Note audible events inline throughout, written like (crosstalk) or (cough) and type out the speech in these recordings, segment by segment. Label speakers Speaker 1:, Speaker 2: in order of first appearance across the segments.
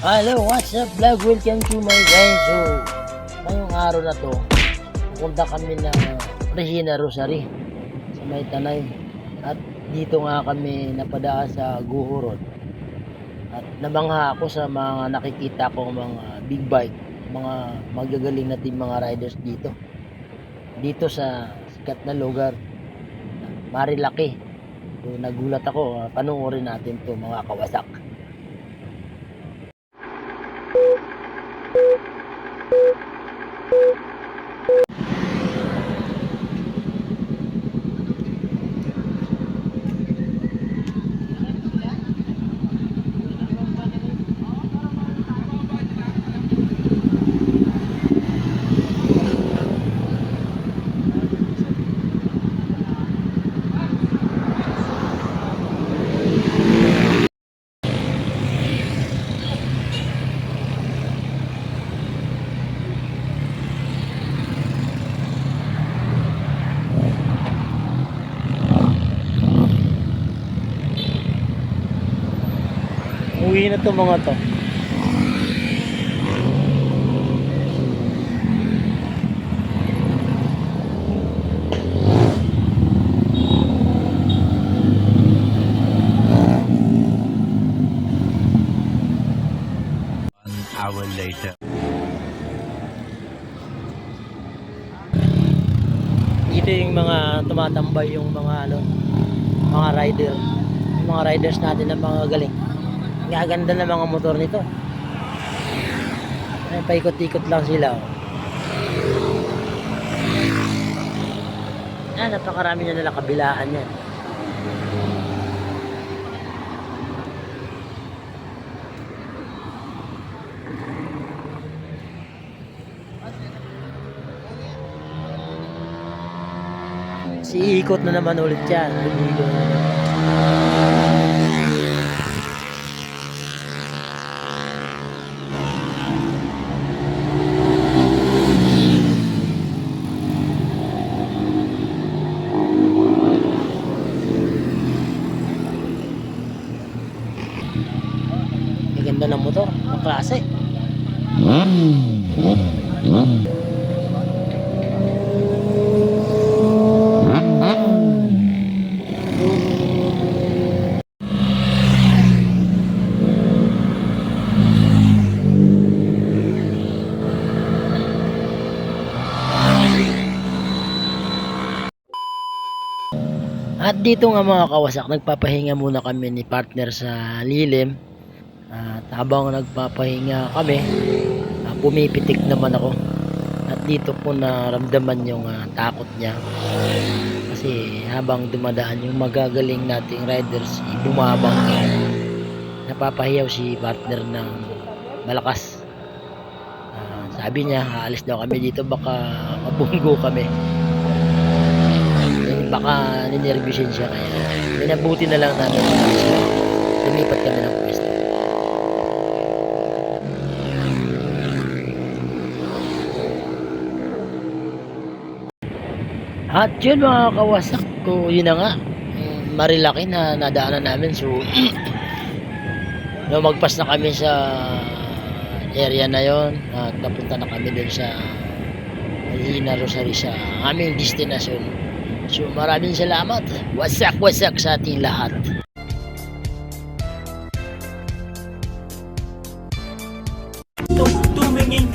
Speaker 1: Hello, what's up vlog? Welcome to my guys. So, ngayong araw na to, pupunta kami ng Regina Rosary sa may Tanay. At dito nga kami napadaan sa Guho Road. At nabangha ako sa mga nakikita kong mga big bike, mga magagaling natin mga riders dito. Dito sa sikat na lugar, Marilaki. So, nagulat ako, ah, panoorin natin to mga kawasak. Thank you. Uwi na to mga to.
Speaker 2: Hour later.
Speaker 1: Dito yung mga tumatambay yung mga ano, mga rider. Yung mga riders natin na mga galing. Gaganda ng mga motor nito. Ay, paikot-ikot lang sila. Oh. Ah, napakarami na nila kabilaan yan. Siikot na naman ulit yan. Lumigo na naman. Ang ganda ng motor. Ang klase. At dito nga mga kawasak, nagpapahinga muna kami ni partner sa lilim. At habang nagpapahinga kami, ah, pumipitik naman ako. At dito ko naramdaman yung ah, takot niya. Kasi habang dumadaan yung magagaling nating riders, bumabang napapahiyaw si partner ng malakas. Ah, sabi niya, aalis daw kami dito, baka mabunggo kami baka ninervyusin siya kaya minabuti na lang namin lumipat kami ng at yun mga kawasak ko yun na nga mm, marilaki na nadaanan namin so (clears throat) no, magpas na kami sa area na yon at napunta na kami dun sa Hina Rosary sa aming destinasyon So maraming salamat. Wasak wasak sa ating lahat.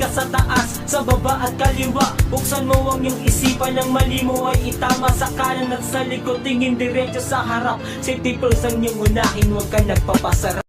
Speaker 3: Ka sa taas, sa baba at kaliwa. Buksan mo ang iyong isipan ng mali mo ay itama Sa kanan at sa likod, tingin diretso sa harap. Safety first ang iyong unahin, huwag ka nagpapasarap